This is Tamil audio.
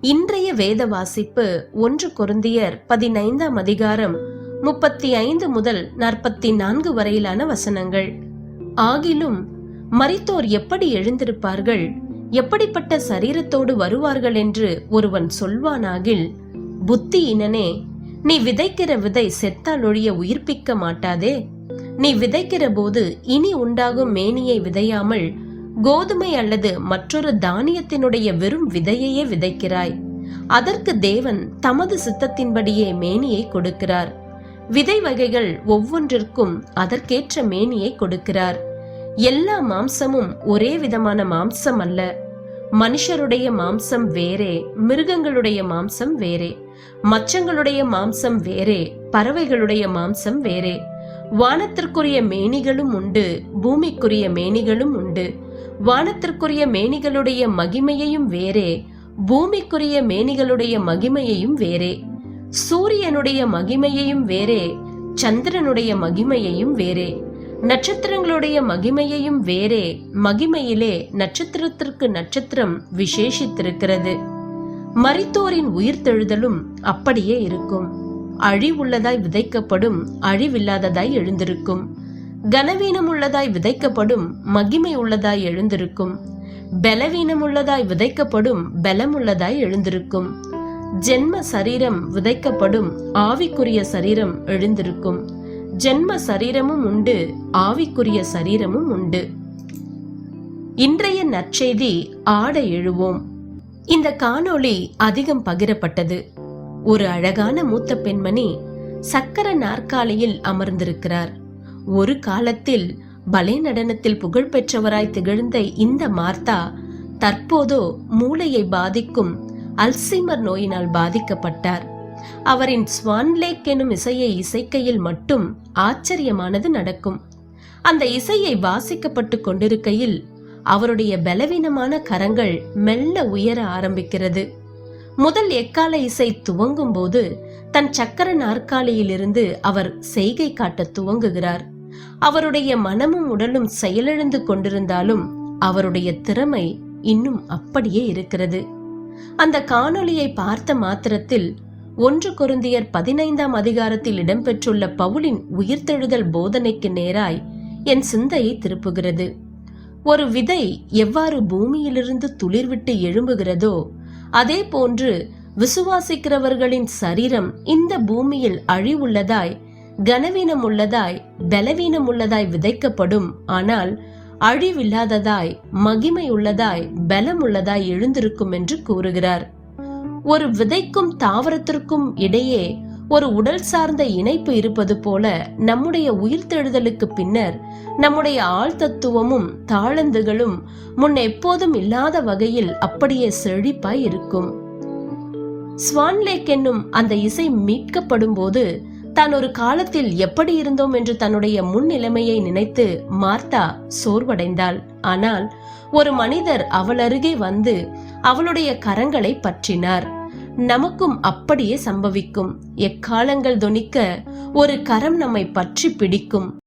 இன்றைய வேத வாசிப்பு ஒன்று குருந்தியர் பதினைந்தாம் அதிகாரம் முப்பத்தி ஐந்து முதல் நாற்பத்தி நான்கு வரையிலான வசனங்கள். ஆகிலும் மரித்தோர் எப்படி எழுந்திருப்பார்கள்? எப்படிப்பட்ட சரீரத்தோடு வருவார்கள் என்று ஒருவன் சொல்வானாகில் புத்தியினனே நீ விதைக்கிற விதை செத்தால் ஒழிய உயிர்ப்பிக்க மாட்டாதே. நீ விதைக்கிற போது இனி உண்டாகும் மேனியை விதையாமல் கோதுமை அல்லது மற்றொரு தானியத்தினுடைய வெறும் விதையையே விதைக்கிறாய். அதற்கு தேவன் தமது சித்தத்தின்படியே மேனியை கொடுக்கிறார். விதை வகைகள் ஒவ்வொன்றிற்கும் அதற்கேற்ற மேனியை கொடுக்கிறார். எல்லா மாம்சமும் ஒரே விதமான மாம்சம் அல்ல. மனுஷருடைய மாம்சம் வேறே மிருகங்களுடைய மாம்சம் வேறே மச்சங்களுடைய மாம்சம் வேறே பறவைகளுடைய மாம்சம் வேறே. வானத்திற்குரிய மேனிகளும் உண்டு பூமிக்குரிய மேனிகளும் உண்டு. வானத்திற்குரிய மேனிகளுடைய மகிமையையும் வேறே பூமிக்குரிய மேனிகளுடைய மகிமையையும் வேறே. சூரியனுடைய மகிமையையும் வேறே சந்திரனுடைய மகிமையையும் வேறே. நட்சத்திரங்களுடைய மகிமையையும் வேறே மகிமையிலே நட்சத்திரத்திற்கு நட்சத்திரம் விசேஷித்திருக்கிறது. மரித்தோரின் உயிர்த்தெழுதலும் அப்படியே இருக்கும். அழிவுள்ளதாய் விதைக்கப்படும் அழிவில்லாததாய் எழுந்திருக்கும். கனவீனம் உள்ளதாய் விதைக்கப்படும் மகிமை உள்ளதாய் எழுந்திருக்கும். பலவீனம் உள்ளதாய் விதைக்கப்படும் பலமுள்ளதாய் எழுந்திருக்கும். ஜென்ம சரீரம் விதைக்கப்படும் ஆவிக்குரிய சரீரம் எழுந்திருக்கும். ஜென்ம சரீரமும் உண்டு ஆவிக்குரிய சரீரமும் உண்டு. இன்றைய நற்செய்தி ஆட எழுவோம். இந்த காணொளி அதிகம் பகிரப்பட்டது. ஒரு அழகான மூத்த பெண்மணி சக்கர நாற்காலியில் அமர்ந்திருக்கிறார். ஒரு காலத்தில் பலே நடனத்தில் புகழ்பெற்றவராய் திகழ்ந்த இந்த மார்த்தா தற்போதோ மூளையை பாதிக்கும் அல்சைமர் நோயினால் பாதிக்கப்பட்டார். அவரின் ஸ்வான்லேக் எனும் இசையை இசைக்கையில் மட்டும் ஆச்சரியமானது நடக்கும். அந்த இசையை வாசிக்கப்பட்டு கொண்டிருக்கையில் அவருடைய பலவீனமான கரங்கள் மெல்ல உயர ஆரம்பிக்கிறது. முதல் எக்கால இசை துவங்கும் போது தன் சக்கர நாற்காலியிலிருந்து அவர் செய்கை காட்ட துவங்குகிறார். அவருடைய மனமும் உடலும் செயலிழந்து கொண்டிருந்தாலும் அவருடைய திறமை இன்னும் அப்படியே இருக்கிறது. அந்த காணொளியை பார்த்த மாத்திரத்தில் ஒன்று குருந்தியர் பதினைந்தாம் அதிகாரத்தில் இடம்பெற்றுள்ள பவுலின் உயிர்த்தெழுதல் போதனைக்கு நேராய் என் சிந்தையை திருப்புகிறது. ஒரு விதை எவ்வாறு பூமியிலிருந்து துளிர்விட்டு எழும்புகிறதோ அதே போன்று விசுவாசிக்கிறவர்களின் சரீரம் இந்த பூமியில் அழிவுள்ளதாய் கனவீனம் உள்ளதாய் பலவீனம் உள்ளதாய் விதைக்கப்படும். ஆனால் அழிவில்லாததாய் மகிமை உள்ளதாய் பலம் உள்ளதாய் எழுந்திருக்கும் என்று கூறுகிறார். ஒரு விதைக்கும் தாவரத்திற்கும் இடையே ஒரு உடல் சார்ந்த இணைப்பு இருப்பது போல நம்முடைய உயிர்த்தெழுதலுக்கு பின்னர் நம்முடைய ஆழ்தத்துவமும் தாளந்துகளும் முன் எப்போதும் இல்லாத வகையில் அப்படியே செழிப்பாய் இருக்கும். ஸ்வான்லேக் என்னும் அந்த இசை மீட்கப்படும் போது தான் ஒரு காலத்தில் எப்படி இருந்தோம் என்று தன்னுடைய முன் நிலைமையை நினைத்து மார்த்தா சோர்வடைந்தாள். ஆனால் ஒரு மனிதர் அவள் அருகே வந்து அவளுடைய கரங்களை பற்றினார். நமக்கும் அப்படியே சம்பவிக்கும். எக்காலங்கள் தொனிக்க ஒரு கரம் நம்மை பற்றி பிடிக்கும்.